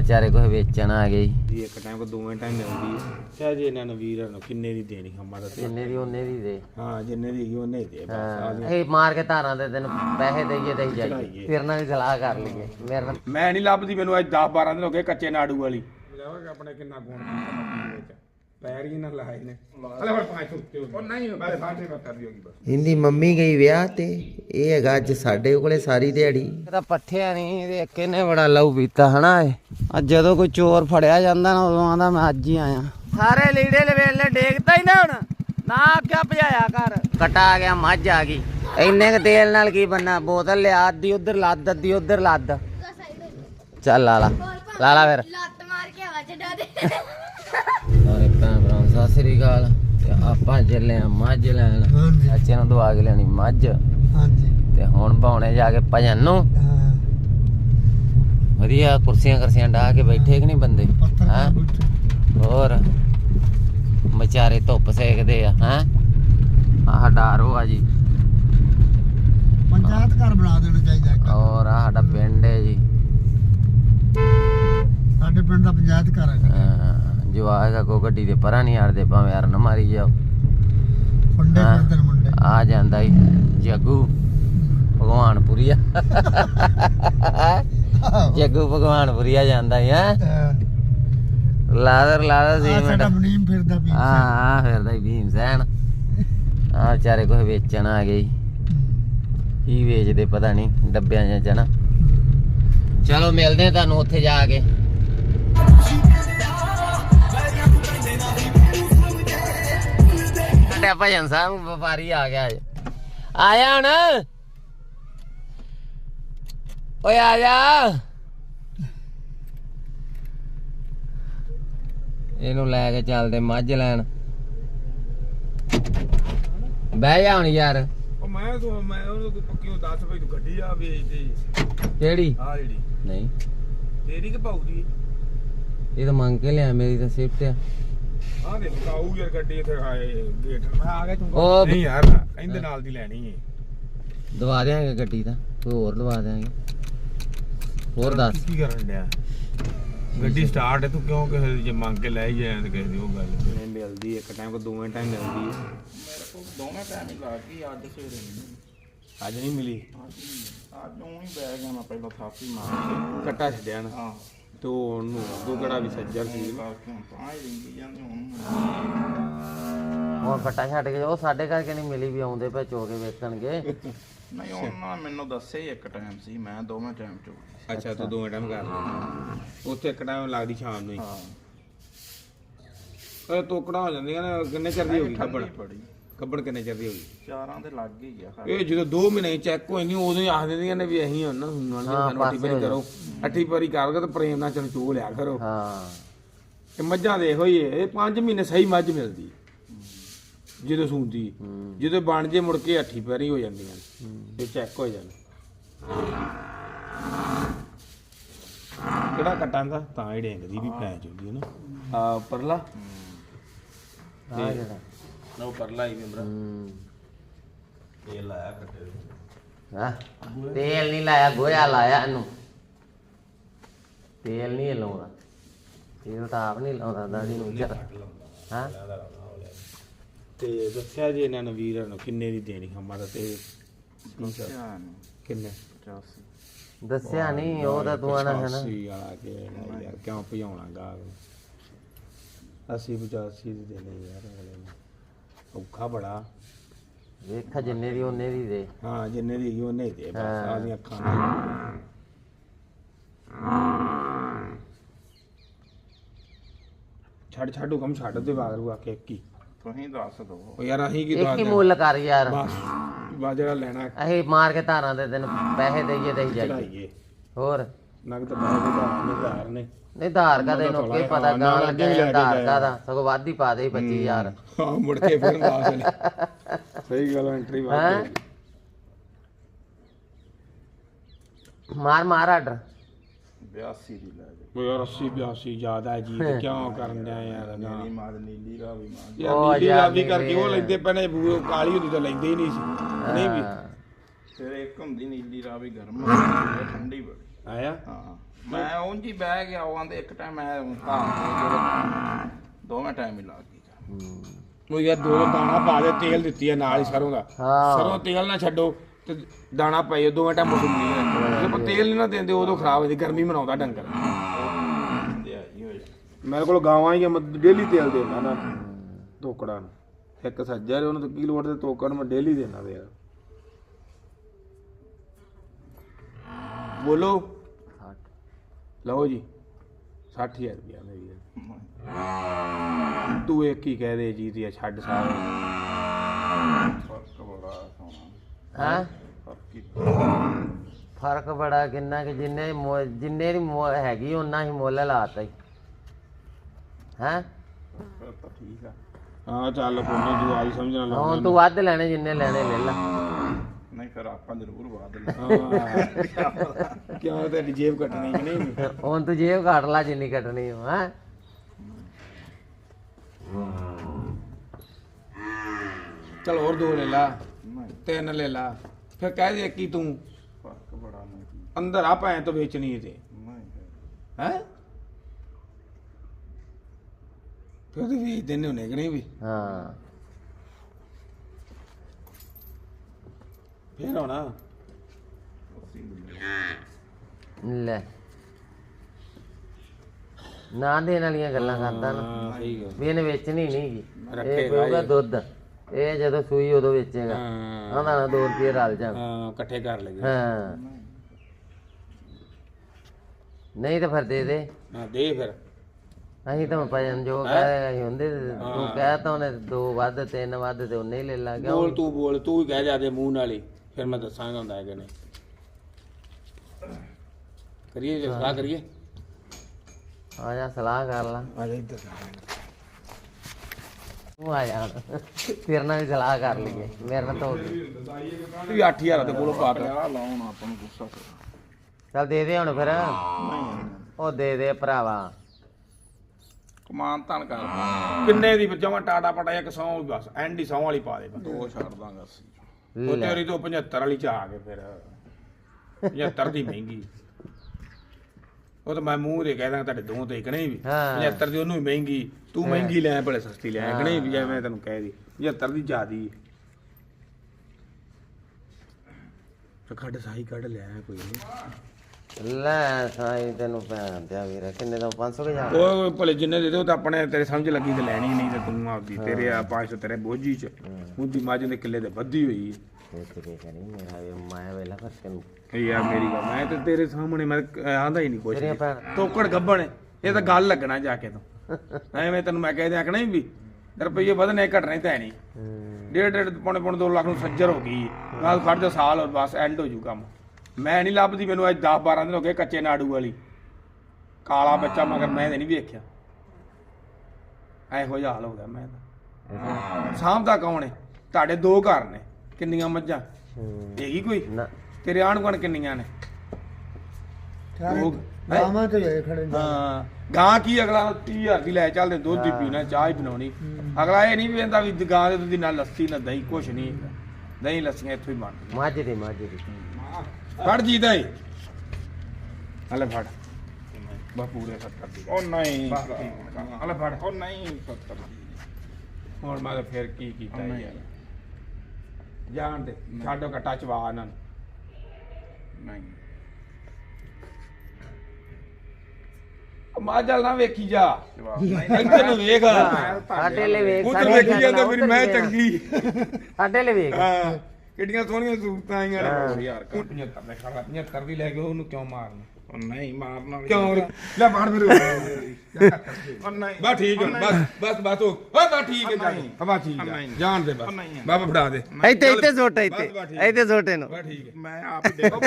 ਵਿਚਾਰੇ ਕੋਈ ਵੇਚਣ ਆ ਗਏ ਜੀ। ਇੱਕ ਟਾਈਮ ਕੋ ਦੋਵੇਂ ਟਾਈਮ ਮਿਲਦੀ ਹੈ ਤੇ ਜੇ ਇਹਨਾਂ ਨੂੰ ਵੀਰਾਂ ਨੂੰ ਕਿੰਨੇ ਦੀ ਦੇਣੀ ਹਮਾਰਾ ਤੇ। ਜਿੰਨੇ ਦੀ ਉਹਨੇ ਦੀ ਦੇ। ਹਾਂ ਜਿੰਨੇ ਦੀ ਹੈਗੀ ਉਹਨੇ ਹੀ ਦੇ ਬਸ ਹਾਂ ਇਹ ਮਾਰ ਕੇ ਧਾਰਾਂ ਦੇ ਤੈਨੂੰ ਪੈਸੇ ਦੇਈਏ ਦੇਈ ਜਾਈਏ। ਚੜਾਈਏ। ਫਿਰ ਨਾਲ ਸਲਾਹ ਕਰ ਲਈਏ। ਮੇਰੇ ਨਾਲ ਮੈਂ ਨਹੀਂ ਲੱਭਦੀ ਮੈਨੂੰ ਅੱਜ 10 12 ਦਿਨ ਹੋ ਗਏ ਕੱਚੇ ਨਾੜੂ ਵਾਲੀ। ਆਪਣੇ ਕਿੰਨਾ ਗੁਣ ਇਹਦੀ ਮੰਮੀ ਗਈ ਵਿਆਹ ਤੇ ਇਹ ਹੈਗਾ ਅੱਜ ਸਾਡੇ ਕੋਲੇ ਸਾਰੀ ਦਿਹਾੜੀ। ਇਹਦਾ ਪੱਠਿਆ ਨਹੀਂ ਇਹਦੇ ਕਿੰਨੇ ਬੜਾ ਲਹੂ ਪੀਤਾ ਹਨਾ ਇਹ? ਅੱਜ ਜਦੋਂ ਕੋਈ ਚੋਰ ਫੜਿਆ ਜਾਂਦਾ ਨਾ ਉਦੋਂ ਆਂਦਾ ਮੈਂ ਅੱਜ ਹੀ ਆਇਆ। ਸਾਰੇ ਲੀੜੇ ਲਵੇਲੇ ਡੇਗਤਾ ਹੀ ਨਾ ਹੁਣ। ਨਾ ਆਖਿਆ ਭਜਾਇਆ ਕਰ। ਕਟਾ ਆ ਗਿਆ ਮੱਝ ਆ ਗਈ। ਇੰਨੇ ਕ ਤੇਲ ਨਾਲ ਕੀ ਬੰਨਾ ਬੋਤਲ ਲਿਆ ਅੱਧੀ ਉਧਰ ਲੱਦ ਅੱਧੀ ਉਧਰ ਲੱਦ। ਚੱਲ ਲਾ ਲਾ। ਲਾ ਲਾ ਫਿਰ। ਲੱਤ ਮਾਰ ਕੇ ਹਵਾ ਚ ਡਾ ਦੇ ਸਤਿ ਸ੍ਰੀ ਅਕਾਲ। ਤੇ ਆਪਾਂ ਚੱਲੇ ਆ ਮੱਝ ਲੈਣ। ਚਾਚੇ ਨੂੰ ਦਵਾ ਕੇ ਲੈਣੀ ਮੱਝ। ਹਾਂਜੀ। ਤੇ ਹੁਣ ਪਾਉਣੇ ਜਾ ਕੇ ਭਜਨ ਨੂੰ ਹਾਂ। ਵਧੀਆ ਕੁਰਸੀਆਂ ਕਰਸੀਆਂ ਢਾ ਕੇ ਬੈਠੇ ਕਿ ਨਹੀਂ ਬੰਦੇ? ਪੱਥਰ ਹਾਂ। ਹੋਰ? ਵਿਚਾਰੇ ਧੁੱਪ ਸੇਕਦੇ ਆ ਹਾਂ? ਆਹ ਡਾਰੋ ਆ ਜੀ। ਪੰਚਾਇਤ ਘਰ ਬਣਾ ਦੇਣਾ ਚਾਹੀਦਾ ਇੱਕ। ਔਰ ਆਹ ਸਾਡਾ ਪਿੰਡ ਹੈ ਜੀ। ਸਾਡੇ ਪਿੰਡ ਦਾ ਪੰਚਾਇਤ ਘਰ ਹੈ। ਅਹ ਜਵਾਕ ਆ ਕੋ ਗੱਡੀ ਦੇ ਪਰਾਂ ਨਹੀਂ ਹਟਦੇ ਭਾਵੇਂ ਯਾਰ ਨਾ ਮਾਰੀ ਜਾਓ। ਫੰਡੇ ਹਾਂ। ਫਿਰਦੇ ਨੇ ਮੁੰਡੇ। ਆ ਜਾਂਦਾ ਈ ਜੱਗੂ ਭਗਵਾਨਪੁਰੀਆ। ਜੱਗੂ ਭਗਵਾਨਪੁਰੀਆ ਜਾਂਦਾ ਹੈ। ਅਹ ਲਾਦਰ ਲਾਦਰ ਸੀ ਸਾਡਾ ਮਿੰਟ ਮਨੀਮ ਫਿਰਦਾ ਵੀ ਆ ਆ ਫਿਰਦਾ ਈ ਭੀਮ ਸੈਨ। ਆ ਵਿਚਾਰੇ ਕੋਈ ਵੇਚਣ ਆ ਗਏ ਈ। ਕੀ ਵੇਚਦੇ ਪਤਾ ਨਹੀਂ ਡੱਬਿਆਂ 'ਚ ਨਾ ਚਲੋ ਮਿਲਦੇ ਆ ਤੁਹਾਨੂੰ ਉੱਥੇ ਜਾ ਕੇ। ਸਾਡਾ ਭਜਨ ਸਾਹਿਬ ਵਪਾਰੀ ਆ ਗਿਆ ਅੱਜ ਆਇਆ ਹੁਣ? ਓਏ ਆ ਜਾ। ਇਹਨੂੰ ਲੈ ਕੇ ਚੱਲਦੇ ਮੱਝ ਲੈਣ। ਬਹਿ ਜਾ ਹੁਣ ਯਾਰ। ਉਹ ਮੈਂ ਤੂੰ ਮੈਂ ਉਹਨੂੰ ਕੋਈ ਪੱਕੀ ਉਹ ਦੱਸ ਭਈ ਤੂੰ ਗੱਡੀ ਆ ਵੇਚ ਦੇ। ਕਿਹੜੀ? ਆ ਜਿਹੜੀ। ਨਹੀਂ। ਤੇਰੀ ਕਿ ਭਾਊ ਦੀ ਇਹ ਤਾਂ ਮੰਗ ਕੇ ਲਿਆ ਮੇਰੀ ਤਾਂ ਸਿਫਟ ਆ। ਆ ਦੇ ਕਾਊ ਯਾਰ ਗੱਡੀ ਇੱਥੇ ਆਏ ਗੇਟ ਮੈਂ ਆ ਗਿਆ ਤੂੰ ਉਹ- ਨਹੀਂ ਯਾਰ ਇਹਦੇ ਨਾਲ ਦੀ ਲੈਣੀ ਏ। ਦਵਾ ਦਿਆਂਗੇ ਗੱਡੀ ਦਾ ਕੋਈ ਹੋਰ ਦਵਾ ਦਿਆਂਗੇ। ਹੋਰ ਦੱਸ। ਕੀ ਕਰਨ ਡਿਆ? ਗੱਡੀ ਸਟਾਰਟ ਹੈ ਤੂੰ ਕਿਉਂ ਕਿਸੇ ਦੀ ਜੇ ਮੰਗ ਕੇ ਲੈ ਹੀ ਜਾਇਆ ਤੇ ਕਿਸੇ ਦੀ ਉਹ ਗੱਲ ਨਹੀਂ ਮਿਲਦੀ ਇੱਕ ਟਾਈਮ ਕੋ ਦੋਵੇਂ ਟਾਈਮ ਮਿਲਦੀ ਹੈ ਮੇਰੇ ਕੋਲ ਦੋਵੇਂ ਟਾਈਮ ਹੀ ਲੱਗ ਗਈ ਅੱਜ ਸਵੇਰੇ ਨਹੀਂ ਅੱਜ ਨਹੀਂ ਮਿਲੀ। ਅੱਜ ਉਹ ਹੀ ਬਹਿ ਗਿਆ ਮੈਂ ਪਹਿਲਾਂ ਥਾਪੀ ਮਾਰ ਕੱਟਾ ਛੱਡਿਆ ਨਾ। ਹਾਂ। ਤੇ ਉਹਨੂੰ ਅੱਗੋਂ ਕਿਹੜਾ ਵੀ ਸੱਜਰ ਸੀ। ਹੁਣ ਕੱਟਾ ਛੱਡ ਕੇ ਉਹ ਸਾਡੇ ਕਰਕੇ ਨਹੀਂ ਮਿਲੀ ਵੀ ਆਉਂਦੇ ਪਏ ਚੋ ਕੇ ਵੇਚਣਗੇ ਨਹੀਂ ਉਹਨਾਂ ਨੇ ਮੈਨੂੰ ਦੱਸਿਆ ਹੀ ਇੱਕ ਟਾਈਮ ਸੀ ਮੈਂ ਦੋਵੇਂ ਟਾਈਮ ਚ ਅੱਛਾ ਤੂੰ ਦੋਵੇਂ ਟਾਈਮ ਕਰ ਲੈਂਦਾ ਉੱਥੇ ਇੱਕ ਟਾਈਮ ਲੱਗਦੀ ਸ਼ਾਮ ਨੂੰ ਹੀ। ਹਾਂ। ਉਹ ਤੋਕੜਾ ਹੋ ਜਾਂਦੀਆਂ ਨੇ ਕਿੰਨੇ ਚਿਰ ਦੀ ਹੋ ਗਈ ਕੱਬੜ ਕੱਬੜ ਕਿੰਨੇ ਚਿਰ ਦੀ ਹੋ ਗਈ? ਚਾਰਾਂ ਦੇ ਲੱਗ ਹੀ ਗਿਆ ਇਹ ਜਦੋਂ 2 ਮਹੀਨੇ ਚੈੱਕ ਹੋਏ ਨਹੀਂ ਉਦੋਂ ਹੀ ਆਖ ਦਿੰਦੀਆਂ ਨੇ ਵੀ ਅਸੀਂ ਹੁਣ ਨਾ ਹੁਣ ਨਾ ਸਾਨੂੰ ਅੱਠੀ ਪਰੀ ਕਰੋ। ਅੱਠੀ ਪਰੀ ਕਰੋਗੇ ਤਾਂ ਪ੍ਰੇਮ ਨਾਲ ਚਲ ਚੋ ਲਿਆ ਕਰੋ। ਹਾਂ। ਤੇ ਮੱਝਾਂ ਦੇਖੋ ਹੀ ਇਹ 5 ਮਹੀਨੇ ਸਹੀ ਮੱਝ ਮਿਲਦੀ। ਜਦੋਂ ਸੂੰਦੀ। ਜਦੋਂ ਬਣ ਜੇ ਮੁੜ ਕੇ ਅੱਠੀ ਪੈਰੀ ਹੋ ਜਾਂਦੀਆਂ ਨੇ ਤੇ ਚੈੱਕ ਹੋ ਜਾਣ ਕਿਹੜਾ ਕੱਟਾਂ ਦਾ ਤਾਂ ਹੀ ਡੇਂਗਦੀ ਵੀ ਪੈ ਜਾਂਦੀ ਹੈ ਨਾ। ਆ ਪਰਲਾ ਆ ਜਿਹੜਾ। ਉਹ ਪਰਲਾ ਹੀ ਮੇਰਾ ਹੂੰ। ਇਹ ਲਾਇਆ ਕੱਟੇ। ਹਾਂ? ਤੇਲ ਨਹੀਂ ਲਾਇਆ ਗੋਇਆ ਲਾਇਆ ਇਹਨੂੰ। ਤੇਲ ਨਹੀਂ ਇਹ ਲਾਉਂਦਾ। ਤੇਲ ਤਾਂ ਆਪ ਨਹੀਂ ਲਾਉਂਦਾ ਦਾੜੀ ਨੂੰ ਜਰ ਹਾਂ? ਤੇ ਦੱਸਿਆ ਜੀ ਇਹਨਾਂ ਨੇ ਵੀਰਾਂ ਨੂੰ ਕਿੰਨੇ ਦੀ ਦੇਣੀ ਹਮਾਰਾ ਤੇ ਕਿੰਨੇ? 85 ਦੱਸਿਆ ਨਹੀਂ ਉਹ ਤਾਂ ਤੂੰ ਆਣਾ ਹੈ ਨਾ। 85 ਵਾਲਾ ਕਿ ਯਾਰ ਕਿਉਂ ਭਜਾਉਣਾ ਗਾ? 80 85 ਦੀ ਦੇਣੇ ਯਾਰ ਅਗਲੇ ਨੂੰ। ਔਖਾ ਬੜਾ। ਵੇਖ ਜਿੰਨੇ ਦੀ ਉਹਨੇ ਦੀ ਦੇ। ਹਾਂ ਜਿੰਨੇ ਦੀ ਹੈਗੀ ਉਹਨੇ ਹੀ ਦੇ ਬਸ ਹਾਂ। ਆਦੀਆਂ ਅੱਖਾਂ ਨਾਲ ਛੱਡ ਛੱਡ ਹੁਕਮ ਛੱਡ ਦੇ ਬਾਗਰੂ ਆ ਕੇ ਕੀ ਤੁਸੀਂ ਦੱਸ ਦੋ। ਉਹ ਯਾਰ ਅਸੀਂ ਕੀ ਇੱਕ ਦੱਸ ਹੀ ਦੇਣਾ? ਮੁੱਲ ਕਰ ਯਾਰ। ਬਸ ਜਿਹੜਾ ਲੈਣਾ। ਅਸੀਂ ਮਾਰ ਕੇ ਧਾਰਾਂ ਦੇ ਤੈਨੂੰ ਪੈਸੇ ਦੇਈਏ ਦੇਈ ਜਾਈਏ। ਚੜਾਈਏ। ਹੋਰ? ਨਗਦ ਪੈਸੇ ਦਾ ਨਿਧਾਰ ਨੇ ਨਹੀਂ। ਧਾਰ ਕਾ ਤੈਨੂੰ ਕੀ ਪਤਾ ਨਾਲ ਗਾਂ ਲੱਗੇ ਕੇ ਧਾਰ। ਕਾ ਦਾ ਸਗੋਂ ਵੱਧ ਹੀ ਪਾ ਦੇ 25000 ਹਾਂ ਮੁੜ ਕੇ ਫਿਰ ਲਾਸ ਨੇ ਸਹੀ ਗੱਲ ਐਂਟਰੀ ਹੈਂ? ਵਾਸਤੇ ਮਾਰ ਮਾਰ ਆਰਡਰ 82 ਦੀ ਲੈ ਜਾ। ਉਹ ਯਾਰ 80 82 ਜ਼ਿਆਦਾ ਹੈ ਜੀ ਤੇ ਕਿਉਂ ਕਰਨ ਦਿਆ ਯਾਰ ਨਾ। ਮੇਰੀ ਦੀ ਨੀਲੀ ਰਾ ਵੀ ਮਾਂ ਦੀ। ਯਾਰ ਨੀਲੀ ਰਾਵੀ ਕਰਕੇ ਨੀਲੀ ਉਹ ਲੈਂਦੇ ਪੈਣੇ ਬੂਏ ਕਾਲੀ ਹੁੰਦੀ ਤਾਂ ਲੈਂਦੇ ਹੀ ਨਹੀਂ ਸੀ। ਨਹੀਂ ਵੀ। ਫਿਰ ਇੱਕ ਹੁੰਦੀ ਨੀਲੀ ਰਾ ਵੀ ਗਰਮ ਹੁੰਦੀ ਠੰਡੀ ਬੜੀ। ਆਇਆ? ਹਾਂ। ਮੈਂ ਉਂਝ ਹੀ ਬਹਿ ਗਿਆ ਉਹ ਆਂਦੇ ਇੱਕ ਟਾਈਮ ਮੈਂ ਘਰ ਦੋਵੇਂ ਟਾਈਮ ਹੀ ਲਾ ਗਈ ਉਹ ਯਾਰ ਦੋ ਦੋ ਦਾਣਾ ਪਾ ਦੇ ਤੇਲ ਦਿੱਤੀ ਆ ਨਾਲ ਹੀ ਸਰੋਂ ਦਾ। ਹਾਂ। ਸਰੋਂ ਤੇਲ ਨਾ ਛੱਡੋ ਤੇ ਦਾਣਾ ਪਾਈਓ ਦੋਵੇਂ ਟਾਈਮ ਮਸੂਲੀ ਜੇ ਆਪਾਂ ਤੇਲ ਨਹੀਂ ਨਾ ਦਿੰਦੇ ਉਦੋਂ ਖਰਾਬ ਹੋ ਜਾਂਦੀ ਗਰਮੀ ਮਨਾਉਂਦਾ ਡੰਗਰ। ਮੇਰੇ ਕੋਲ ਗਾਵਾਂ ਹੀ ਆ ਮੈਂ ਡੇਲੀ ਤੇਲ ਦੇਣਾ ਨਾ ਤੋਕੜਾਂ ਨੂੰ। ਇੱਕ ਸੱਜਾ ਰੇ ਉਹਨੂੰ ਤਾਂ ਕੀ ਲੋੜ ਤੇ ਤੋਕੜ ਨੂੰ ਮੈਂ ਡੇਲੀ ਦੇਣਾ ਦੇ ਬੋਲੋ। ਲਓ ਜੀ 60000 ਰੁਪਇਆ ਮੇਰੀ ਤੂੰ ਇੱਕ ਹੀ ਕਹਿ ਦੇ ਜੀ ਤੇ ਛੱਡ ਸਾਰੇ। ਫ਼ਰਕ ਬੜਾ ਸੋਹਣਾ। ਹਾਂ? ਫ਼ਰਕ ਹੀ ਫ਼ਰਕ ਬੜਾ ਕਿੰਨਾ ਕਿ ਜਿੰਨੇ ਜਿੰਨੇ ਦੀ ਮੁੱਲ ਹੈਗੀ ਉਹਨਾਂ ਹੀ ਮੁੱਲ ਲਾਤਾ ਹੀ ਹੈ? ਫਿਰ ਤਾਂ ਠੀਕ ਆ। ਹਾਂ ਚੱਲ ਕੋਈ ਨਹੀਂ ਤੂੰ ਆਈ ਸਮਝਣਾ ਹੁਣ ਤੂੰ ਵੱਧ ਲੈਣੇ ਜਿੰਨੇ ਲੈਣੇ ਲੈ ਲੈ। ਨਹੀਂ ਫਿਰ ਆਪਾਂ ਜ਼ਰੂਰ ਬਾਦ ਲੈ ਹਾਂ। ਕਿਉਂ ਤੇਰੀ ਜੇਬ ਕੱਟਣੀ ਕਿ ਨਹੀਂ? ਹੁਣ ਤੂੰ ਜੇਬ ਕੱਟ ਲਾ ਜਿੰਨੀ ਕੱਟਣੀ ਹੋ ਹੈ? ਚਲ ਹੋਰ ਦੋ ਲੈ ਲਾ ਤਿੰਨ ਲੈ ਲਾ। ਫਿਰ ਕਹਿ ਦੇ ਕੀ ਤੂੰ ਫ਼ਰਕ ਬੜਾ ਨਹੀਂ। ਅੰਦਰ ਆ ਭੈਣ ਤੋਂ ਵੇਚਣੀ ਤੇ। ਨਹੀਂ। ਹੈ? ਫਿਰ ਤੇ ਵੇਚ ਦਿੰਦੇ ਹੋਣੇ ਕਿ ਨਹੀਂ ਵੀ? ਹਾਂ। ਫਿਰ ਹੋਣਾ ਲੈ। ਨਾ ਦੇਣ ਵਾਲੀਆਂ ਗੱਲਾਂ ਕਰਦਾ ਨਾ। ਹਾਂ ਸਹੀ ਗੱਲ। ਵੀ ਇਹਨੇ ਵੇਚਣੀ ਨਹੀਂ ਗੀ। ਰੱਖੇਗਾ ਇਹ ਪਊਗਾ ਇਹ। ਦੁੱਧ। ਇਹ ਜਦੋਂ ਸੂਈ ਉਦੋਂ ਵੇਚੇਗਾ। ਹਾਂ। ਆਂਦਾ ਨਾ 2 ਰੁਪਏ ਰਲ ਜਾਣ। ਹਾਂ ਇਕੱਠੇ ਕਰ ਲਗੇ ਹਾਂ। ਨਹੀਂ ਤਾਂ ਫਿਰ ਦੇ ਦੇ। ਹਾਂ ਦੇ ਫਿਰ। ਅਸੀਂ ਤਾਂ ਭਜਨ ਜੋ ਕਹੇ ਅਸੀਂ ਹੁੰਦੇ ਤੂੰ ਕਹਿ ਤਾ ਉਹਨੇ ਦੋ ਵੱਧ ਤਿੰਨ ਵੱਧ ਤੇ ਉਹਨੇ ਹੀ ਲੈ ਲਾ ਗਿਆ ਬੋਲ ਤੂੰ ਬੋਲ ਤੂੰ ਹੀ ਕਹਿ ਜਾਦੇ ਮੂੰਹ ਨਾਲ ਹੀ। ਫਿਰ ਮੈਂ ਦੱਸਾਂਗਾ ਹੁੰਦਾ ਹੈ ਕਿ ਨਹੀਂ। ਕਰੀਏ ਜੇ ਸਲਾਹ ਕਰੀਏ। ਆ ਜਾ ਸਲਾਹ ਕਰ ਲਾ। ਆ ਜਾ ਇੱਧਰ। ਤੂੰ ਆ ਜਾ। ਤੇਰੇ ਨਾਲ ਵੀ ਸਲਾਹ ਕਰ ਲਈਏ। ਮੇਰੇ ਨਾਲ ਤਾਂ ਤੂੰ ਵੀ 8000 ਦੇ ਕੋਲੋਂ ਪਾ ਕੇ ਆ ਲਾਉਣ ਆਪਾਂ ਨੂੰ ਗੁੱਸਾ ਕਰ ਚੱਲ ਦੇ ਦੇ ਹੁਣ ਫਿਰ। ਉਹ ਦੇ ਦੇ ਭਰਾਵਾ। ਕਮਾਨ ਤਾਨ ਕਰ। ਕਿੰਨੇ ਦੀ ਜਮਾ ਟਾਟਾ ਪਟਾ ਇੱਕ ਸੌ ਬਸ। ਐਂਡ ਸੌ ਵਾਲੀ ਪਾ ਦੇ ਬਸ। ਦੋ ਛੱਡ ਦਾਂਗਾ ਅਸੀਂ। ਉਹ ਲੈ। ਤੇਰੀ ਤੋਂ 75 ਵਾਲੀ ਚ ਆ ਗਏ ਫਿਰ। 75 ਦੀ ਮਹਿੰਗੀ। ਉਹ ਤਾਂ ਮੈਂ ਮੂੰਹ ਦੇ ਕਹਿ ਦਾਂ ਤੁਹਾਡੇ ਦੋ ਤੇ ਇੱਕ ਨਹੀਂ ਵੀ। ਹਾਂ। 75 ਦੀ ਉਹਨੂੰ ਵੀ ਮਹਿੰਗੀ। ਤੂੰ ਮਹਿੰਗੀ ਲੈ ਭਲੇ ਸਸਤੀ ਲੈ। ਕਿ ਨਹੀਂ ਵੀ ਐ ਮੈਂ ਤੈਨੂੰ ਕਹਿ ਦੀ। 75 ਦੀ ਜ਼ਿਆਦੀ ਤੇ ਕੱਢ ਸਾਈ ਕੱਢ ਲਿਆ ਕੋਈ ਨਹੀਂ ਲੈ ਸਾਈ ਤੈਨੂੰ ਭੈਣ ਦਿਆ ਵੀਰ ਕਿੰਨੇ ਦਾ 500 ਕੇ ਜਾ ਉਹ ਭਲੇ ਜਿੰਨੇ ਦੇ ਦੇ ਉਹ ਤਾਂ ਆਪਣੇ ਤੇਰੇ ਸਮਝ ਲੱਗੀ ਤੇ ਲੈਣੀ ਨਹੀਂ ਤੇ ਤੂੰ ਆਪਦੀ ਤੇਰੇ ਆ 500 ਤੇਰੇ ਬੋਝੀ ਚ। ਉਹਦੀ ਮਾਜਨ ਦੇ ਕਿੱਲੇ ਤੇ ਵੱਧੀ ਹੋਈ ਇਹ ਤੇ ਕਰੀ ਮੇਰਾ ਵੀ ਮੈਂ ਵੇਲਾ ਕਰ ਤੈਨੂੰ। ਹੈ ਯਾਰ ਮੇਰੀ ਗੱਲ ਮੈਂ ਤੇ ਤੇਰੇ ਸਾਹਮਣੇ ਮੈਂ ਆਂਦਾ ਹੀ ਨਹੀਂ ਕੁਛ ਤੇਰੀਆਂ। ਭੈਣ। ਤੋਕੜ ਗੱਬਣ ਇਹ ਤਾਂ ਗੱਲ ਲੱਗਣਾ ਜਾ ਕੇ ਤੂੰ। ਐਵੇਂ ਤੈਨੂੰ ਮੈਂ ਕਹਿ ਦਿਆਂ ਕਿ ਨਹੀਂ ਵੀ ਰੁਪਈਏ ਵਧਣੇ ਘਟਣੇ ਤਾਂ ਹੈ ਨਹੀਂ। ਹੂੰ। ਡੇਢ ਡੇਢ ਪੌਣੇ ਪੌਣੇ 2 ਲੱਖ ਨੂੰ ਸੱਜਰ ਹੋ ਗਈ ਨਾਲ ਖੜ ਜਾ ਸਾਲ ਹੋਰ ਬਸ ਐਂਡ ਹੋ ਜੂ ਕੰਮ। ਮੈਂ ਨਹੀਂ ਲੱਭਦੀ ਮੈਨੂੰ ਅੱਜ 10 12 ਦਿਨ ਹੋ ਗਏ ਕੱਚੇ ਨਾੜੂ ਵਾਲੀ। ਕਾਲਾ ਬੱਚਾ ਮਗਰ ਮੈਂ ਤੇ ਨਹੀਂ ਵੇਖਿਆ। ਇਹੋ ਜਿਹਾ ਹਾਲ ਹੋ ਗਿਆ ਮੈਂ ਤਾਂ। ਸਾਂਭਦਾ ਕੌਣ ਹੈ? ਤੁਹਾਡੇ ਦੋ ਘਰ ਨੇ। ਕਿੰਨੀਆਂ ਮੱਝਾਂ। ਹੈਗੀ ਕੋਈ? ਨਾ। ਤੇਰੇ ਆਂਢ ਗੁਆਂਢ ਕਿੰਨੀਆਂ ਨੇ? ਉਹ- ਗਾਵਾਂ ਤੇ ਹੋਏ ਖੜੇ ਨੇ। ਹਾਂ। ਗਾਂ ਕੀ ਅਗਲਾ 30000 ਦੀ ਲੈ ਚੱਲਦੇ ਦੁੱਧ ਹੀ ਪੀਣਾ ਚਾਹ ਹੀ ਬਣਾਉਣੀ। ਅਗਲਾ ਇਹ ਨਹੀਂ ਵੇਂਦਾ ਵੀ ਗਾਂ ਦੇ ਦੁੱਧ ਨਾਲ ਲੱਸੀ ਨਾ ਦਹੀਂ ਕੁਛ ਨਹੀਂ। ਦਹੀਂ ਲੱਸੀਆਂ ਇੱਥੋਂ ਹੀ ਬਣਦੀਆਂ। ਮੱਝ ਦੀ ਮੱਝ ਦੀ। ਫੜ ਜੀਦਾ ਏ ਹਲੇ ਫੜ। ਬਾ ਪੂਰੇ 70 ਦੀ ਉਹ ਨਹੀਂ। ਹਲੇ ਫੜ। ਉਹ ਨਹੀਂ 70 ਹੁਣ ਮੈਂ ਤਾਂ ਫਿਰ ਕੀ ਕੀਤਾ। ਯਾਰ। ਜਾਣ ਦੇ। ਛੱਡੋ ਕਟਾ ਚਵਾ ਇਹਨਾਂ ਨੂੰ। ਨਹੀਂ। ਮਾਜਲ ਨਾ ਵੇਖੀ ਜਾ। ਇੱਧਰ ਨੂੰ ਵੇਖ। ਸਾਡੇ ਲਈ ਵੇਖ। ਸਾਡੇ ਵੇਖੀ ਜਾਂਦਾ ਉੱਧਰ ਫਿਰ ਮੈਂ ਵੇਖ। ਚੰਗੀ। ਸਾਡੇ ਲਈ ਵੇਖ। ਹਾਂ। ਕਿੱਡੀਆਂ ਸੋਹਣੀਆਂ ਸੂਰਤਾਂ ਆਈਆਂ ਹਾਂ। ਨੇ ਯਾਰ 75 ਦੇ ਖੜਾ 75 ਦੀ ਲੈ ਕੇ ਉਹਨੂੰ ਕਿਉਂ ਮਾਰਨਾ? ਉਹ ਨਹੀਂ ਮਾਰਨ ਵਾਲੀ ਕਿਉਂ ਲੈ ਮਾਰ ਮੇਰੇ ਉਹ ਨਹੀਂ। ਬਸ ਠੀਕ ਹੈ ਬਸ ਬਸ ਬਸ ਉਹ ਓ ਬਸ ਠੀਕ ਹੈ ਜਾ ਬਸ ਠੀਕ ਹੈ ਨਹੀਂ। ਜਾਣ ਦੇ ਬਸ। ਨਹੀਂ। ਬਾਬਾ ਫੜਾ ਦੇ। ਇੱਥੇ ਇੱਥੇ ਸੁੱਟ ਇੱਥੇ। ਬਸ, ਬਸ ਠੀਕ। ਇੱਥੇ ਸੁੱਟ ਇਹਨੂੰ। ਬਸ ਠੀਕ ਹੈ ਮੈਂ ਆਪ ਹੀ ਦੇਖੋ।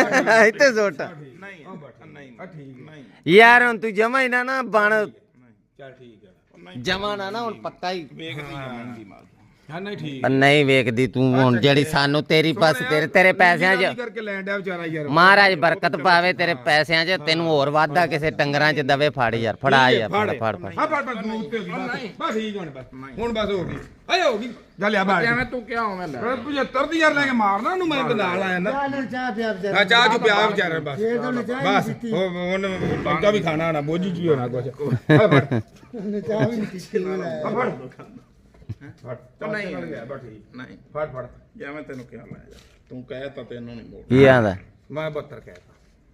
ਇੱਥੇ ਸੁੱਟ ਨਹੀਂ ਉਹ ਨਹੀਂ। ਆ ਠੀਕ ਹੈ ਨਹੀਂ। ਯਾਰ ਹੁਣ ਤੂੰ ਜਮਾ ਹੀ ਨਾ ਨਾ ਬਣ। ਚੱਲ ਠੀਕ ਹੈ ਜਮਾ ਨਾ ਨਾ ਹੁਣ ਪੱਕਾ ਹੀ। ਵੇਖਦੀ ਆ ਮਹਿੰਗੀ ਮਾਲ ਹਾਂ ਨਹੀਂ ਠੀਕ। ਨਹੀਂ ਵੇਖਦੀ ਤੂੰ ਹੁਣ ਜਿਹੜੀ ਸਾਨੂੰ ਤੇਰੀ ਬਸ ਤੇਰੇ ਤੇਰੇ ਪੈਸਿਆਂ 'ਚ ਕਰਕੇ ਲੈਣ ਡਿਆ ਵਿਚਾਰਾ ਯਾਰ। ਮਹਾਰਾਜ ਬਰਕਤ ਪਾਵੇ ਤੇਰੇ ਪੈਸਿਆਂ 'ਚ ਤੈਨੂੰ ਹੋਰ ਵਾਧਾ ਕਿਸੇ ਡੰਗਰਾਂ 'ਚ ਦਵੇ ਫੜ ਯਾਰ ਫੜਾ ਯਾਰ ਫੜ। ਫੜ ਫੜ ਹਾਂ ਫੜ ਫੜ ਦੂਰ ਤੇ ਹੋ ਗਈ ਬਸ। ਬਸ ਠੀਕ ਹੁਣ ਬਸ। ਹੁਣ ਬਸ ਹੋ ਗਈ। ਅਏ ਹੋ ਗਈ। ਗੱਲ ਆ ਬਾਹਰ। ਐਵੇਂ ਤੂੰ ਕਿਹਾ ਹੋਵੇਂ ਲੈ? 75 ਦੀ ਯਾਰ ਲੈ ਕੇ ਮਾਰਨਾ ਉਹਨੂੰ ਮੈਂ ਤੇ ਨਾਲ ਆਇਆ ਨਾ। ਚਾਹ ਚਾਹ ਪਿਆ ਵਿਚਾਰਾ ਹਾਂ ਚਾਹ ਚੁ ਪਿਆ ਵਿਚਾਰਾ ਬਸ। ਇਹ ਤਾਂ ਉਹਨੇ ਚਾਹ ਹੀ ਬਸ ਨਹੀਂ ਪੀਤੀ। ਉਹ ਉਹਨੇ ਪੰਕਾ ਵੀ ਖਾਣਾ ਹੋਣਾ ਬੋਝੀ ਚ ਹੀ ਹੋਣਾ ਕੁਝ ਹਾਂ ਫੜ। ਉਹਨੇ ਚਾਹ ਵੀ ਨਹੀਂ ਪੀਤੀ ਉਹ ਲੈ ਹਾਂ ਫੜ ਫੜ। ਤਾਂ ਨਹੀਂ ਬਸ ਠੀਕ। ਨਹੀਂ। ਫੜ ਫੜ। ਜਿਵੇਂ ਤੈਨੂੰ ਕਿਹਾ ਲੈ ਜਾ। ਤੂੰ ਕਹਿ ਤਾਂ ਤੈਨੂੰ ਨਹੀਂ ਮੋੜ ਕੀ ਆਂਦਾ? ਮੈਂ 72 ਕਹਿਤਾ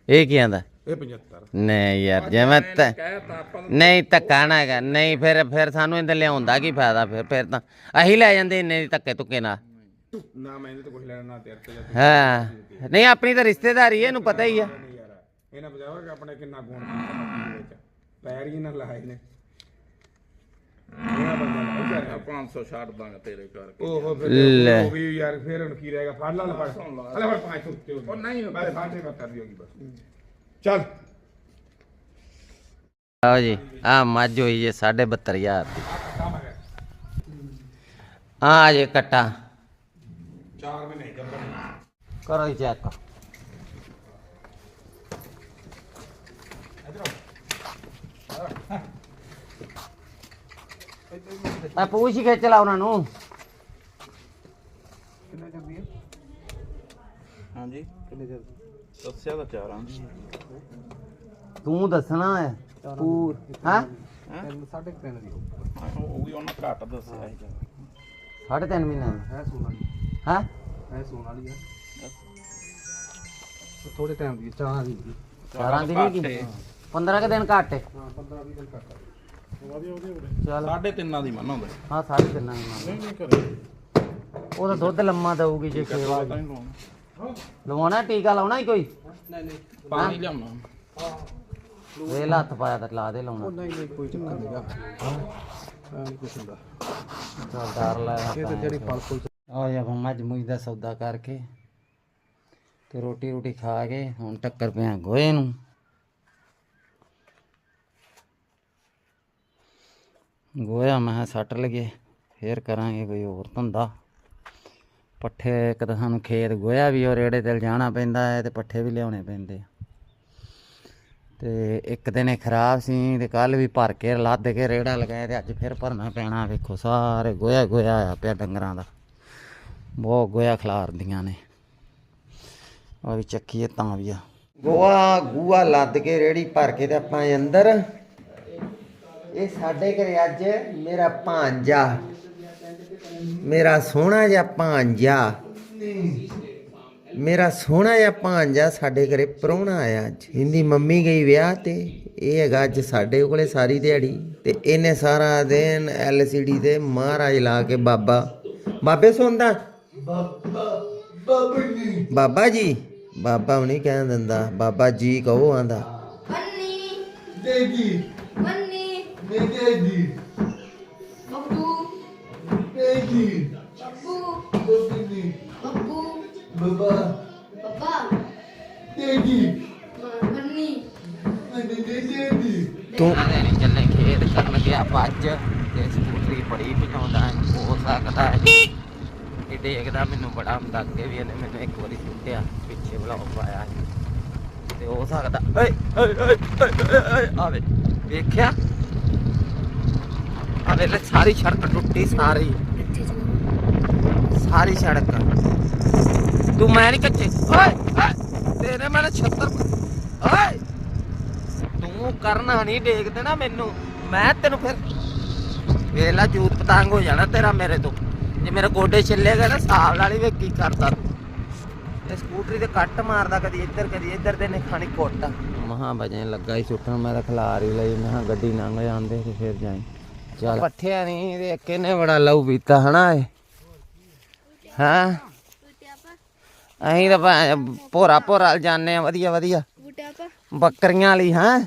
ਇਹ ਕੀ ਆਂਦਾ? ਇਹ 75 ਨਹੀਂ ਯਾਰ ਜਿਵੇਂ ਤ- ਕਹਿ ਤਾਂ ਆਪਾਂ ਨਹੀਂ ਧੱਕਾ ਨਾ ਹੈਗਾ ਨਹੀਂ ਫਿਰ ਫਿਰ ਸਾਨੂੰ ਇਹਦੇ ਲਿਆਉਂਦਾ ਕੀ ਫਾਇਦਾ? ਫਿਰ ਫਿਰ ਤਾਂ ਅਸੀਂ ਲੈ ਜਾਂਦੇ ਇੰਨੇ ਦੀ ਧੱਕੇ ਧੁੱਕੇ ਨਾਲ। ਨਾ ਮੈਂ ਇਹਦੇ ਤੋਂ ਕੁਝ ਲੈਣਾ ਨਾ ਤੇਰੇ ਤੇ ਜਾਂ ਹਾਂ। ਨਹੀਂ ਆਪਣੀ ਤਾਂ ਰਿਸ਼ਤੇਦਾਰੀ ਹੈ ਇਹਨੂੰ ਪਤਾ ਹੀ ਆ। ਨਹੀਂ ਯਾਰ ਇਹਨਾਂ ਬਜਾਵਾ ਕਿ ਆਪਣੇ ਕਿੰਨਾ ਗੁਣ ਕੀਤਾ ਮੱਕੀ ਦੇ ਵਿੱਚ। ਪੈਰ ਹੀ ਨਾ ਲਾਏ ਨੇ। ਇਹਨਾਂ ਬੰਦਾ ਨਾ ਵਿਚਾਰੇ 500 ਛੱਡ ਦਾਂਗਾ ਤੇਰੇ ਕਰਕੇ ਉਹ ਫਿਰ ਲੈ। ਹੋ ਗਈ ਯਾਰ ਫਿਰ ਹੁਣ ਕੀ ਰਹੇਗਾ ਫੜ ਲਾ ਲੈ ਫੜ ਹਲੇ ਫੜ 500 ਉੱਤੇ ਹੋ ਗਈ ਉਹ ਨਹੀਂ ਬਸ ਸਾਡੇ ਬੱਤਰ ਦੀ ਹੋ ਗਈ ਬਸ ਚੱਲ ਆਓ ਜੀ ਆ ਮੱਝ ਹੋਈ ਜੇ 72500 ਦੀ ਆ ਜੇ ਕੱਟਾ 4 ਮਹੀਨੇ ਜੰਬਰ ਕਰੋ ਹੀ ਚੈੱਕ ਆ ਪੂਛ ਹੀ ਖਿੱਚ ਲਾ ਉਹਨਾਂ ਨੂੰ। ਹਾਂਜੀ। ਕਿੰਨੇ ਚਿਰ ਦੱਸਿਆ ਤਾਂ ਚਾਰਾਂ ਦੀ ਤੂੰ ਦੱਸਣਾ ਹੈ ਪੂਰ ਹਾਂ? ਉਹ ਵੀ ਉਹਨਾਂ ਘੱਟ ਦੱਸਿਆ ਸੀ। ਸਾਢੇ ਤਿੰਨ ਮਹੀਨੇ ਹੈ ਹਾਂ? ਐ ਸੋਨ ਵਾਲੀ ਆ। ਥੋੜੇ ਟਾਈਮ ਦੀ ਚਾਹਾਂ ਦੀ ਚਾਰਾਂ ਦੀ ਨਹੀਂ ਕੀ 15 ਕ ਦਿਨ ਘੱਟ ਹੈ ਹਾਂ 15 20 ਦਿਨ ਚੱਲ। ਸਾਢੇ ਤਿੰਨਾਂ ਦੀ ਮੰਨੋ ਬਈ ਹਾਂ ਸਾਢੇ ਤਿੰਨਾਂ ਦੀ ਮੰਨ ਨਹੀਂ ਕਰੇ ਉਹਦਾ ਦੁੱਧ ਲੰਮਾ ਦਊਗੀ ਜੇ ਸੇਵਾ ਤਾਂ ਨਹੀਂ ਲਵਾਉਣਾ। ਟੀਕਾ ਲਾਉਣਾ ਹੀ ਕੋਈ? ਨਹੀਂ ਨਹੀਂ। ਪਾਣੀ ਲਿਆਉਣਾ। ਵੇਲ ਹੱਥ ਪਾਇਆ ਤਾਂ ਲਾ ਦੇ ਲਾਉਣਾ। ਨਹੀਂ ਨਹੀਂ ਕੋਈ ਚੱਕਰ ਨਹੀਂਗਾ ਹਾਂ ਨਹੀਂ ਕੁਛ ਹੁੰਦਾ। ਚੱਲ ਡਰ ਲੈ ਇਹ ਤਾਂ ਜਿਹੜੀ ਫਲ ਫੁੱਲ ਆ ਜਾ ਮੱਝ ਮੁੱਝ ਦਾ ਸੌਦਾ ਕਰਕੇ ਤੇ ਰੋਟੀ ਰੋਟੀ ਖਾ ਕੇ ਹੁਣ ਟੱਕਰ ਪਿਆ ਗੋਏ ਨੂੰ। ਗੋਇਆ, ਮੈਂ ਸੱਟ ਲਗੇ ਫੇਰ ਕਰਾਂਗੇ ਕੋਈ ਹੋਰ ਧੰਦਾ। ਪੱਠੇ ਇੱਕ ਤਾਂ ਸਾਨੂੰ ਖੇਤ ਗੋਇਆ ਵੀ ਉਹ ਰੇੜੇ ਤੇ ਜਾਣਾ ਪੈਂਦਾ ਹੈ ਤੇ ਪੱਠੇ ਵੀ ਲਿਆਉਣੇ ਪੈਂਦੇ ਆ। ਤੇ ਇੱਕ ਦਿਨ ਇਹ ਖਰਾਬ ਸੀ ਤੇ ਕੱਲ ਵੀ ਭਰ ਕੇ ਲੱਦ ਕੇ ਰੇੜਾ ਲਗਾਇਆ ਤੇ ਅੱਜ ਫਿਰ ਭਰਨਾ ਪੈਣਾ ਵੇਖੋ, ਸਾਰੇ ਗੋਇਆ ਗੋਇਆ ਆ ਪਿਆ ਡੰਗਰਾਂ ਦਾ। ਬਹੁਤ ਗੋਇਆ ਖਿਲਾਰਦੀਆਂ ਨੇ। ਉਹ ਵੀ ਚੱਕੀਏ ਤਾਂ ਵੀ ਆ। ਗੋਆ ਗੂਆ ਲੱਦ ਕੇ ਰੇੜੀ ਭਰ ਕੇ ਤੇ ਆਪਾਂ ਅੰਦਰ ਇਹ ਸਾਡੇ ਘਰੇ ਅੱਜ ਮੇਰਾ ਭਾਂਜਾ ਮੇਰਾ ਸੋਹਣਾ ਜਿਹਾ ਭਾਂਜਾ ਮੇਰਾ ਸੋਹਣਾ ਜਿਹਾ ਭਾਂਜਾ ਸਾਡੇ ਘਰੇ ਪ੍ਰਾਹੁਣਾ ਆਇਆ ਅੱਜ। ਇਹਦੀ ਮੰਮੀ ਗਈ ਵਿਆਹ ਤੇ। ਇਹ ਹੈਗਾ ਅੱਜ ਸਾਡੇ ਕੋਲੇ ਸਾਰੀ ਦਿਹਾੜੀ। ਤੇ ਇਹਨੇ ਸਾਰਾ ਦਿਨ ਐਲਸੀਡੀ ਤੇ ਮਹਾਰਾਜ ਲਾ ਕੇ ਬਾਬਾ। ਬਾਬੇ ਸੁਣਦਾ? ਬਾਬਾ ਜੀ। ਬਾਬਾ ਉਹ ਨਹੀਂ ਕਹਿਣ ਦਿੰਦਾ। ਬਾਬਾ ਜੀ ਕਹੋ ਆਂਦਾ। ਬੰਨੀ ਦੇਗੀ ਦੇਗੀ ਬੱਬੂ ਦੇਗੀ ਬੱਬੂ ਦੇਗੀ ਬੱਬੂ ਬਾਬਾ ਬੱਬਾ ਦੇਗੀ ਬੰਨੀ ਦੇਗੀ ਤੂੰ ਨਹੀਂ ਚੱਲੇ ਖੇਤ ਕਰਨ ਗਿਆ ਭੱਜ। ਤੇ ਸਕੂਟਰੀ ਬੜੀ ਭਜਾਉਂਦਾ ਹੈ ਹੋ ਸਕਦਾ ਹੈ। ਇਹ ਦੇਖਦਾ ਮੈਨੂੰ ਬੜਾ ਹੁੰਦਾ ਅੱਗੇ ਵੀ ਇਹਨੇ ਮੈਨੂੰ ਇੱਕ ਵਾਰੀ ਸੁੱਟਿਆ ਪਿੱਛੇ ਬਲਾਉ ਪਾਇਆ। ਸੀ। ਤੇ ਹੋ ਸਕਦਾ ਓਏ ਓਏ ਓਏ ਓਏ, ਓਏ ਆਵੇ। ਵੇਖਿਆ? ਵੇਖ ਲੈ, ਸਾਰੀ ਸੜਕ ਟੁੱਟੀ, ਸਾਰੀ। ਸਾਰੀ ਸੜਕ। ਤੂੰ ਮੈਂ ਨਹੀਂ ਕੱਚੇ। ਓਏ ਤੇਰੇ ਮੈਨੇ 76 ਓਏ! ਤੂੰ ਕਰਨਾ ਨਹੀਂ ਦੇਖ ਦੇਣਾ ਮੈਨੂੰ। ਮੈਂ ਤੈਨੂੰ ਫਿਰ ਵੇਲਾ ਜੂਤ ਪਤੰਗ ਹੋ ਜਾਣਾ ਤੇਰਾ ਮੇਰੇ ਤੋਂ। ਜੇ ਮੇਰੇ ਗੋਡੇ ਛਿੱਲੇਗਾ ਨਾ ਸਾਲ ਵਾਲੀ ਵੇ ਕੀ ਕਰਦਾ ਤੂੰ। ਤੇ ਸਕੂਟਰੀ ਤੇ ਕੱਟ ਮਾਰਦਾ ਕਦੀ ਇੱਧਰ ਕਦੀ ਇੱਧਰ ਤੇ ਨੇ ਖਾਣੀ ਕੁੱਟ। ਮਹਾ ਵਜੇ ਲੱਗਾ ਹੀ ਸੁੱਟਣ ਮੈਂ ਤਾਂ ਖਿਲਾਰ ਹੀ ਲਈ। ਮੈਂ ਗੱਡੀ ਲੰਘ ਜਾਂਦੇ ਤੇ ਫਿਰ ਜਾਈ। ਚੱਲ। ਪੱਠਿਆ ਨਹੀਂ ਤੇ ਕਿਨੇ ਬੜਾ ਲਹੂ ਪੀਤਾ ਹਨਾ ਇਹ। ਹਾਂ? ਅਸੀਂ ਤਾਂ ਭੋਰਾ ਭੋਰਾ ਜਾਣੇ ਆ ਵਧੀਆ ਵਧੀਆ। ਬੱਕਰੀਆਂ ਵਾਲੀ, ਹਾਂ?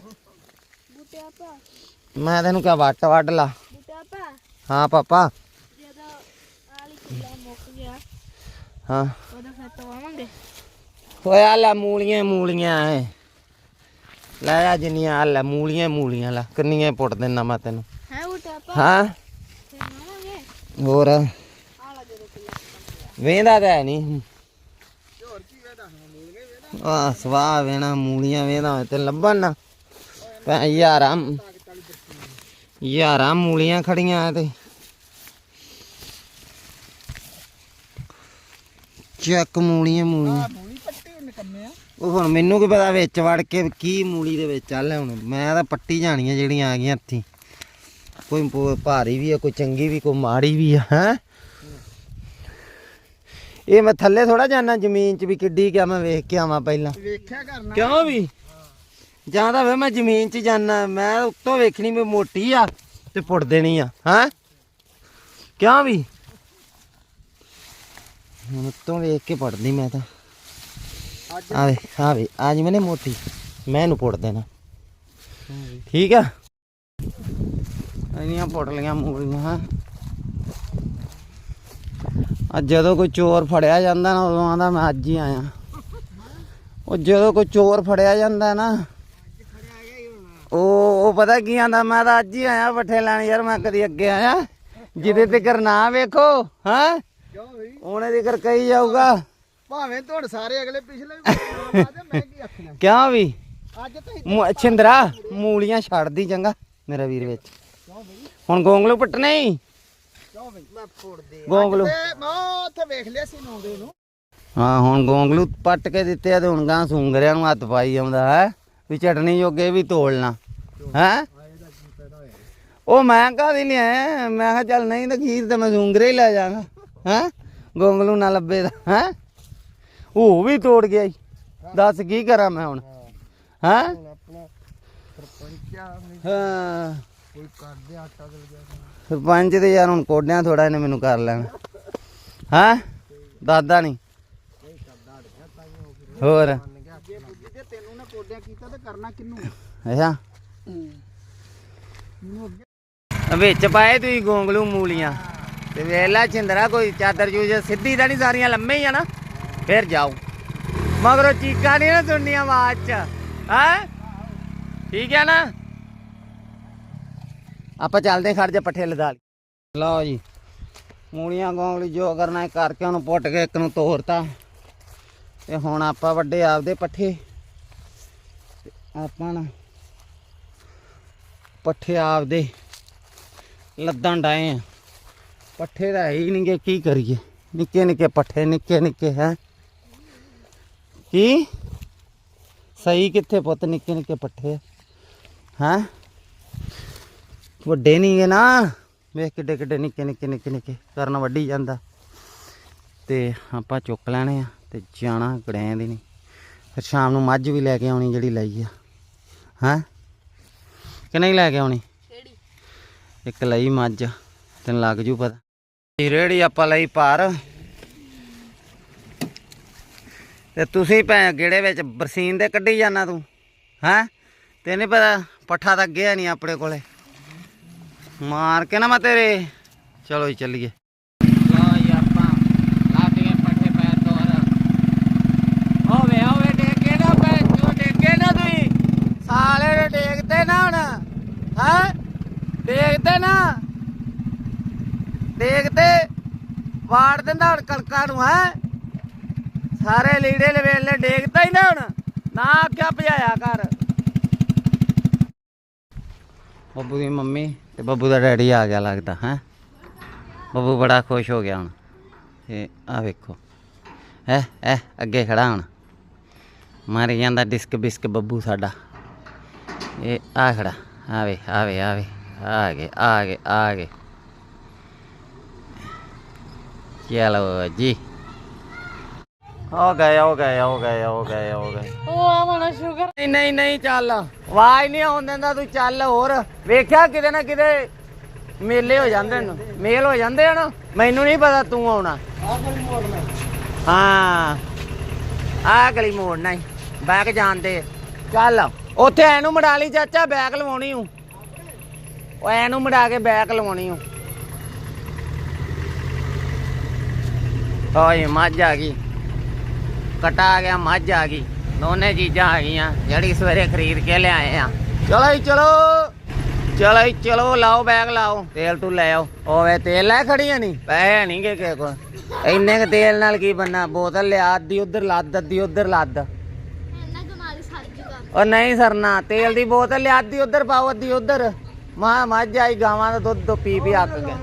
ਮੈਂ ਤੈਨੂੰ ਕਿਹਾ ਵੱਟ ਵੱਢ ਲਾ। ਹਾਂ, ਪਾਪਾ। ਹਾਂ। ਉਹਦਾ ਫਿਰ ਹੋਇਆ ਲੈ ਮੂਲੀਆਂ ਮੂਲੀਆਂ ਐ। ਲੈ ਆ ਜਿੰਨੀਆਂ ਆ ਲੈ ਮੂਲੀਆਂ ਮੂਲੀਆਂ, ਲਾ। ਕਿੰਨੀਆਂ ਪੁੱਟ ਦੇਣਾ ਮੈਂ ਤੈਨੂੰ। ਹਾਂ ਮਾਵਾਂਗੇ ਹੋਰ ਵੇਂਦਾ ਤਾਂ ਹੈ ਨਹੀਂ ਆ ਸਵਾਹ ਵੇਣਾ ਮੂਲੀਆਂ ਵੇਂਦਾ ਤੇ ਲੱਭਣ ਨਾ। ਪੈ ਯਾਰਾਂ ਯਾਰਾਂ ਮੂਲੀਆਂ ਖੜੀਆਂ ਤੇ। ਚੱਕ ਮੂਲੀਆਂ ਮੂਲੀਆਂ। ਉਹ ਹੁਣ ਮੈਨੂੰ ਕੀ ਪਤਾ ਵਿੱਚ ਵੜ ਕੇ ਕੀ ਮੂਲੀ ਦੇ ਵਿੱਚ ਚੱਲ ਹੁਣ। ਮੈਂ ਤਾਂ ਪੱਟੀ ਜਾਣੀਆਂ ਜਿਹੜੀਆਂ ਆ ਗਈਆਂ ਹੱਥੀ ਕੋਈ ਭਾਰੀ ਵੀ ਆ ਕੋਈ ਚੰਗੀ ਵੀ ਕੋਈ ਮਾੜੀ ਵੀ ਆ ਹੈ? ਇਹ ਮੈਂ ਥੱਲੇ ਥੋੜਾ ਜਾਣਾ ਜ਼ਮੀਨ 'ਚ ਵੀ ਕਿੱਡੀ ਕਿਆ ਮੈਂ ਵੇਖ ਕੇ ਆਵਾਂ ਪਹਿਲਾਂ। ਵੇਖਿਆ ਕਰਨਾ। ਕਿਉਂ ਵੀ? ਜਾਂ ਤਾਂ ਵੇ ਮੈਂ ਜ਼ਮੀਨ 'ਚ ਜਾਣਾ ਮੈਂ ਉੱਤੋਂ ਵੇਖਣੀ ਵੀ ਮੋਟੀ ਆ ਤੇ ਪੁੱਟ ਦੇਣੀ ਆ ਹਾਂ? ਕਿਉਂ ਵੀ? ਹੁਣ ਉੱਤੋਂ ਵੇਖ ਕੇ ਪੜਦੀ ਮੈਂ ਤਾਂ। ਆਵੇ ਆਵੇ ਅੱਜ ਮੈਨੇ ਮੋਟੀ ਮੈਂ ਇਹਨੂੰ ਪੁੱਟ ਦੇਣਾ। ਠੀਕ ਆ? ਇੰਨੀਆਂ ਪੁੱਟ ਲੀਆਂ ਮੂਲੀਆਂ। ਅੱਜ ਜਦੋਂ ਕੋਈ ਚੋਰ ਫੜਿਆ ਜਾਂਦਾ ਨਾ ਉਦੋਂ ਆਂਦਾ ਮੈਂ ਅੱਜ ਹੀ ਆਇਆ। ਉਹ ਜਦੋਂ ਕੋਈ ਚੋਰ ਫੜਿਆ ਜਾਂਦਾ ਨਾ ਉਹ ਉਹ ਪਤਾ ਕੀ ਆਂਦਾ ਮੈਂ ਤਾਂ ਅੱਜ ਹੀ ਆਇਆ ਪੱਠੇ ਲੈਣ ਯਾਰ ਮੈਂ ਕਦੀ ਅੱਗੇ ਆਇਆ। ਜਿਹਦੇ ਤੇ ਕਰ ਨਾ ਵੇਖੋ ਹਾਂ? ਕਿਉਂ ਉਹਨੇ ਦੇ ਕਰ ਕਹੀ ਜਾਊਗਾ। ਭਾਵੇਂ ਤੁਹਾਡੇ ਸਾਰੇ ਅਗਲੇ ਪਿਛਲੇ ਵੀ ਮੈਂ ਕੀ ਆਖਣਾ? ਕਿਉਂ ਵੀ? ਅੱਜ ਤਾਂ ਛਿੰਦਰਾ ਮੂਲੀਆਂ ਛੱਡਦੀ ਚੰਗਾ ਮੇਰਾ ਵੀਰ ਵਿੱਚ। ਹੁਣ ਗੋਂਗਲੂ ਪੱਟਣੇ ਹੀ ਕਿਉਂ ਬਈ? ਮੈਂ ਫੋੜ ਦੇ ਗੋਂਗਲੂ। ਤੇ ਮੈਂ ਉੱਥੇ ਵੇਖ ਲਿਆ ਸੀ ਨੌਂਦੇ ਨੂੰ। ਹਾਂ ਹੁਣ ਗੋਂਗਲੂ ਪੱਟ ਕੇ ਦਿੱਤੇ ਆ ਤੇ ਹੁਣ ਗਾਂ ਸੁੰਗਰਿਆਂ ਨੂੰ ਹੱਥ ਪਾਈ ਆਉਂਦਾ ਹੈ ਵੀ ਚਟਣੀ ਜੋਗੇ ਵੀ ਤੋੜਨਾ ਹੈ? ਉਹ ਮੈਂ ਕਾਹਦੀ ਲਿਆਇਆ? ਮੈਂ ਕਿਹਾ ਚੱਲ ਨਹੀਂ ਤਾਂ ਖੀਰ ਤੇ ਮੈਂ ਸੁੰਗਰੇ ਹੀ ਲੈ ਜਾਗਾ ਹੈ? ਗੋਂਗਲੂ ਨਾ ਲੱਭੇ ਦਾ ਹੈ? ਉਹ ਵੀ ਤੋੜ ਗਿਆ ਈ। ਦੱਸ ਕੀ ਕਰਾਂ ਮੈਂ ਹੁਣ ਹੈ? ਆਪਣਾ ਸਰਪੰਚ ਆ ਵੀ ਹਾਂ। ਕੋਈ ਕਰਦੇ ਆਟਾ ਦਲ ਗਿਆ ਸਰਪੰਚ ਤੇ ਯਾਰ ਹੁਣ ਕੋਡਿਆਂ ਥੋੜਾ ਇਹਨੇ ਮੈਨੂੰ ਕਰ ਲੈਣਾ। ਹਾਂ? ਦਾਦਾ ਨਹੀਂ। ਹੋਰ? ਜੇ ਬੁੱਧੀ ਤੇ ਤੈਨੂੰ ਨਾ ਕੋਡਿਆ ਕੀਤਾ ਤੇ ਕਰਨਾ ਕਿੰਨੂੰ ਅੱਛਾ। ਮੈਨੂੰ ਅੱਗੇ ਵਿੱਚ ਪਾਏ ਤੁਸੀਂ ਗੋਂਗਲੂ ਮੂਲੀਆਂ। ਤੇ ਵੇਲਾ ਚਿੰਦਰਾ ਕੋਈ ਚਾਦਰ ਚੂਜ ਸਿੱਧੀ ਤਾਂ ਨਹੀਂ ਸਾਰੀਆਂ ਲੰਮੇ ਹੀ ਆ ਨਾ। ਫਿਰ ਜਾਓ। ਮਗਰੋਂ ਚੀਕਾਂ ਨਹੀਂ ਨਾ ਸੁਣਨੀਆਂ ਆਵਾਜ਼ ਚ। ਹੈ? ਠੀਕ ਹੈ ਨਾ? ਆਪਾਂ ਚੱਲਦੇ ਹਾਂ, ਖੜ ਜਾ ਪੱਠੇ ਲਦਾ ਲਈ। ਲਓ ਜੀ ਮੂਲੀਆਂ ਗੋਂਗਲੀ ਜੋ ਕਰਨਾ ਕਰਕੇ ਉਹਨੂੰ ਪੁੱਟ ਕੇ ਇੱਕ ਨੂੰ ਤੋੜਤਾ ਤੇ ਹੁਣ ਆਪਾਂ ਵੱਡੇ ਆਪਦੇ ਪੱਠੇ ਆਪਾਂ ਨਾ ਪੱਠੇ ਆਪਦੇ ਲੱਦਾਂ ਡਾਏ ਆ। ਪੱਠੇ ਦਾ ਹੈ ਹੀ ਨਹੀਂ ਗੇ ਕੀ ਕਰੀਏ? ਨਿੱਕੇ ਨਿੱਕੇ ਪੱਠੇ ਨਿੱਕੇ ਨਿੱਕੇ ਹੈ? ਕੀ? ਸਹੀ ਕਿੱਥੇ ਪੁੱਤ ਨਿੱਕੇ ਨਿੱਕੇ ਪੱਠੇ? ਹੈ? ਵੱਡੇ ਨਹੀਂ ਗੇ ਨਾ। ਵੇਖ ਕਿੱਡੇ ਕਿੱਡੇ ਨਿੱਕੇ ਨਿੱਕੇ ਨਿੱਕੇ ਨਿੱਕੇ ਕਰਨ ਵੱਢੀ ਜਾਂਦਾ। ਤੇ ਆਪਾਂ ਚੁੱਕ ਲੈਣੇ ਆ ਤੇ ਜਾਣਾ ਗੜੈਂ ਦੀ ਨਹੀਂ ਫਿਰ ਸ਼ਾਮ ਨੂੰ ਮੱਝ ਵੀ ਲੈ ਕੇ ਆਉਣੀ ਜਿਹੜੀ ਲਈ ਆ। ਹੈ? ਕਿ ਨਹੀਂ ਲੈ ਕੇ ਆਉਣੀ? ਕਿਹੜੀ? ਇੱਕ ਲਈ ਮੱਝ ਤੈਨੂੰ ਲੱਗ ਜੂ ਪਤਾ। ਇਹ ਰੇੜੀ ਆਪਾਂ ਲਈ ਪਾਰ। ਤੇ ਤੁਸੀਂ ਭੈ ਗੇੜੇ ਵਿੱਚ ਬਰਸੀਨ ਦੇ ਕੱਢੀ ਜਾਣਾ ਤੂੰ। ਹੈ? ਤੇ ਨਹੀਂ ਪਤਾ ਪੱਠਾ ਤਾਂ ਗਿਆ ਨਹੀਂ ਆਪਣੇ ਕੋਲੇ। ਮਾਰ ਕੇ ਨਾ ਮੈਂ ਤੇਰੇ। ਚਲੋ ਜੀ, ਚੱਲੀਏ। ਆਪਾਂ। ਹੋਵੇ ਸਾਲੇ ਦੇ ਨਾ ਹੁਣ। ਹੈ? ਦੇਖਦੇ ਨਾ। ਦੇਖਦੇ ਵਾੜ ਦਿੰਦਾ ਹੁਣ ਕਣਕਾਂ ਨੂੰ, ਹੈ? ਸਾਰੇ ਲੀੜੇ ਲਵੇਲੇ ਡੇਗਦਾ ਹੀ ਨਾ ਹੁਣ। ਨਾ ਆਖਿਆ ਭਜਾਇਆ ਕਰ। ਬੱਬੂ ਦੀ ਮੰਮੀ ਤੇ ਬੱਬੂ ਦਾ ਡੈਡੀ ਆ ਗਿਆ ਲੱਗਦਾ, ਹੈ? ਬੱਬੂ ਬੜਾ ਖੁਸ਼ ਹੋ ਗਿਆ ਹੁਣ। ਤੇ ਆ ਵੇਖੋ। ਹੈ ਹੈ, ਅੱਗੇ ਖੜਾ ਹੁਣ। ਮਾਰੀ ਜਾਂਦਾ ਡਿਸਕ ਬਿਸਕ ਬੱਬੂ ਸਾਡਾ। ਇਹ ਆ ਖੜਾ। ਆਵੇ ਆਵੇ ਆਵੇ ਆ ਗਏ ਆ ਗਏ ਆ ਗਏ। ਚਲੋ ਜੀ? ਹੋ ਗਏ ਹੋ ਗਏ ਹੋ ਗਏ ਹੋ ਗਏ ਹੋ ਗਏ। ਉਹ ਆਵਣਾ ਸ਼ੁਗਰ ਨਹੀਂ ਨਹੀਂ ਨਹੀਂ ਚੱਲ। ਆਵਾਜ਼ ਨਹੀਂ ਆਉਣ ਦਿੰਦਾ ਤੂੰ ਚੱਲ ਹੋਰ। ਵੇਖਿਆ ਕਿਤੇ ਨਾ ਕਿਤੇ ਮੇਲੇ ਹੋ ਜਾਂਦੇ ਨੇ। ਮੇਲ ਹੋ ਜਾਂਦੇ ਹਨ ਮੈਨੂੰ ਨਹੀਂ ਪਤਾ ਤੂੰ ਆਉਣਾ। ਹਾਂ ਆ ਗਲੀ ਮੋੜਨਾ ਹੀ ਬੈਕ ਜਾਣਦੇ ਚੱਲ ਉੱਥੇ ਐਨੂੰ ਮੜਾ ਲਈ ਚਾਚਾ ਬੈਕ ਲਵਾਉਣੀ ਹੂੰ। ਉਹ ਐਨੂੰ ਮੜਾ ਕੇ ਬੈਕ ਲਵਾਉਣੀ ਹੂੰ। ਓਏ ਮੱਝ ਆ ਗਈ। ਕਟਾ ਆ ਗਿਆ ਮੱਝ ਆ ਗਈ। ਦੋਨੇ ਚੀਜ਼ਾਂ ਆ ਗਈਆਂ ਜਿਹੜੀ ਸਵੇਰੇ ਖਰੀਦ ਕੇ ਲਿਆਏ ਆ। ਚਲੋ ਜੀ ਚਲੋ। ਚਲੋ ਜੀ, ਚਲੋ ਲਾਓ ਬੈਗ ਲਾਓ। ਤੇਲ ਤੂੰ ਲੈ ਆਓ। ਓਏ ਤੇਲ ਲੈ ਖੜੀਆਂ ਨਹੀਂ ਪੈਸੇ ਨਹੀਂ ਗੇ ਕਿਸੇ ਕੋਲ। ਇੰਨੇ ਕ ਤੇਲ ਨਾਲ ਕੀ ਬੰਨਾ ਬੋਤਲ ਲਿਆ ਅੱਧੀ ਉਧਰ ਲੱਦ ਅੱਧੀ ਉਧਰ ਲੱਦ। ਉਹ ਨਹੀਂ ਸਰਨਾ ਤੇਲ ਦੀ ਬੋਤਲ ਲਿਆ ਅੱਧੀ ਉਧਰ ਪਾਓ ਅੱਧੀ ਉਧਰ। ਮਾਂ ਮੱਝ ਆਈ ਗਾਵਾਂ ਦਾ ਦੁੱਧ ਤੋਂ। ਪੀ ਪੀ ਅੱਕ ਗਿਆ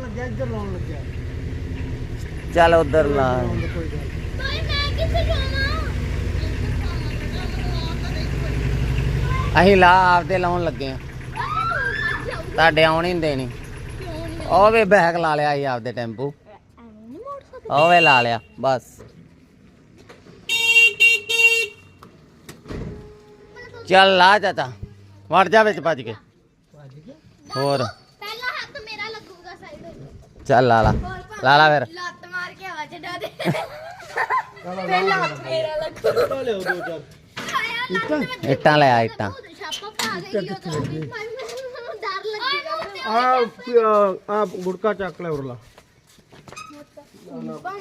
ਚੱਲ ਉਧਰ ਲਾ। ਭਾਈ ਮੈਂ ਕਿੱਥੇ ਜਾਵਾਂ? ਅਸੀਂ ਲਾ ਆਪਦੇ ਲਾਉਣ ਲੱਗੇ ਆ ਤੁਹਾਡੇ ਆਉਣ ਹੀ ਨੀ ਦੇਣੀ। ਉਹ ਵੇ ਬੈਗ ਲਾ ਲਿਆ ਸੀ ਆਪਦੇ ਟੈਂਪੂ। ਨਹੀਂ ਉਹ ਵੇ ਲਾ ਲਿਆ ਬਸ। ਚੱਲ ਲਾ ਚਾਚਾ ਵੜ ਜਾ ਵਿੱਚ ਭੱਜ ਕੇ। ਹੋਰ? ਪਹਿਲਾ ਹੱਥ ਮੇਰਾ ਲੱਗੂਗਾ ਸਾਈਡ ਚੱਲ ਲਾ ਲਾ। ਲਾ ਲਾ ਫਿਰ। ਲੱਤ ਮਾਰ ਕੇ ਹਵਾ ਚ ਡਾ ਦੇ। ਪਹਿਲਾ ਹੱਥ ਮੇਰਾ ਲੱਗੂਗਾ ਇੱਟਾਂ? ਲੈ ਆ ਇੱਟਾਂ। ਛਾਪਾ ਪਾ ਗਈ ਉਹ ਤਾਂ ਮੈਨੂੰ ਡਰ ਲੱਗੇਗਾ ਆ ਆ ਗੁੜਕਾ ਚੱਕ ਲੈ ਉਰਲਾ।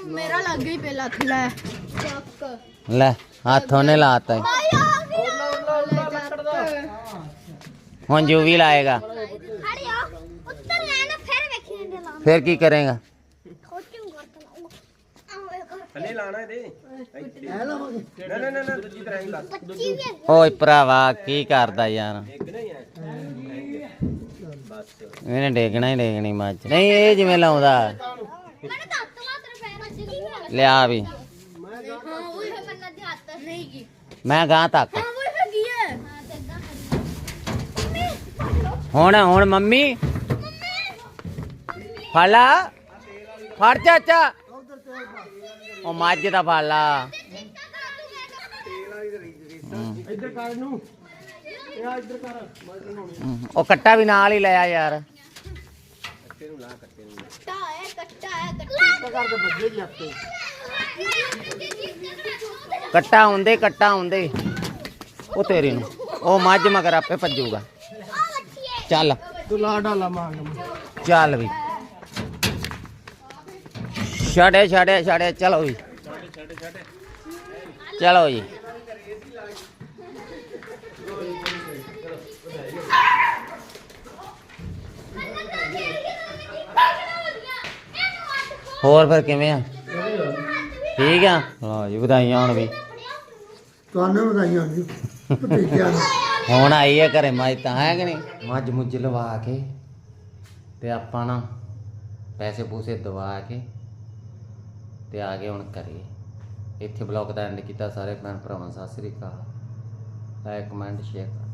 ਮੇਰਾ ਲੱਗ ਗਈ ਪਹਿਲਾ ਹੱਥ ਲੈ। ਚੱਕ ਲੈ ਹੱਥ ਲਾਤਾ ਈ। ਹੁਣ ਜੋ ਵੀ ਲਾਏਗਾ। ਖੜੀ ਆ ਉੱਤਰ ਲੈਣਾ ਫਿਰ ਵੇਖੀ ਜਾਂਦੇ ਲਾ ਫਿਰ ਕੀ ਕਰੇਗਾ? ਥੱਲੇ ਲਾਣਾ ਇਹਦੇ। ਨਾ ਨਾ ਨਾ ਨਾ ਦੂਜੀ ਤਰ੍ਹਾਂ ਹੀ ਲਾ ਓਏ ਭਰਾਵਾ, ਕੀ ਕਰਦਾ ਯਾਰ? ਇਹਨੇ ਡੇਗਣਾ ਹੀ ਡੇਗਣੀ ਮੱਝ। ਨਹੀਂ, ਇਹ ਜਿਵੇਂ ਲਾਉਂਦਾ। ਮੈਨੂੰ ਤਾਂ ਹੱਥ ਮਾਤਰ ਪੈਰ ਅੱਜ ਕੀ ਲਿਆ ਵੀ। ਹਾਂ ਉਹ ਹੈ ਮੰਨਾ ਦੇ ਹੱਥ ਨਹੀਂ ਕੀ ਮੈਂ ਗਾਂ ਤੱਕ। ਹਾਂ ਉਹ ਹੈਗੀ ਹੈ ਹਾਂ ਤੇ ਇਦਾਂ ਮੰਮੀ ਹੁਣ ਹੁਣ ਮੰਮੀ। ਫੜ ਲਾ। ਫੜ ਚਾਚਾ। ਉਹ ਮੱਝ ਦਾ ਫੜ ਲਾ ਇੱਧਰ ਕਰ ਨੂੰ ਇਹ ਆ ਇੱਧਰ ਕਰ। ਹਮ, ਉਹ ਕੱਟਾ ਵੀ ਨਾਲ ਹੀ ਲਿਆ ਯਾਰ। ਕੱਟਾ ਹੈ ਕੱਟਾ ਹੈ। ਕੱਟਾ ਕਰ ਦੇ ਬੱਜੇ ਜੀ ਆਪੇ ਕੱਟਾ ਹੁੰਦੇ ਕੱਟਾ ਹੁੰਦੇ। ਉਹ ਤੇਰੀ ਨੂੰ। ਉਹ ਮੱਝ ਮਗਰ ਆਪੇ ਭੱਜੂਗਾ। ਚੱਲ। ਤੂੰ ਲਾ ਡਾਲਾ ਮੰਗ ਚੱਲ ਵੀ। ਛੜੇ ਛੜੇ ਛੜੇ ਚਲੋ ਜੀ। ਚਲੋ ਜੀ। ਹੋਰ ਫਿਰ ਕਿਵੇਂ ਆ? ਠੀਕ ਆ? ਹਾਂ ਜੀ ਵਧਾਈਆਂ ਹੁਣ ਵੀ। ਤੁਹਾਨੂੰ ਵਧਾਈਆਂ ਜੀ। ਭਤੀਜਿਆਂ ਨੂੰ। ਹੁਣ ਆਈ ਹੈ ਘਰੇ ਮੱਝ ਤਾਂ ਹੈ ਕਿ ਨਹੀਂ? ਮੱਝ ਮੁੱਝ ਲਵਾ ਕੇ ਤੇ ਆਪਾਂ ਨਾ ਪੈਸੇ ਪੂਸੇ ਦਵਾ ਕੇ ਤੇ ਆ ਗਏ ਹੁਣ ਘਰੇ। ਇੱਥੇ ਬਲੌਗ ਦਾ ਐਂਡ ਕੀਤਾ ਸਾਰੇ ਭੈਣ ਭਰਾਵਾਂ ਸਤਿ ਸ੍ਰੀ ਅਕਾਲ। Like comment share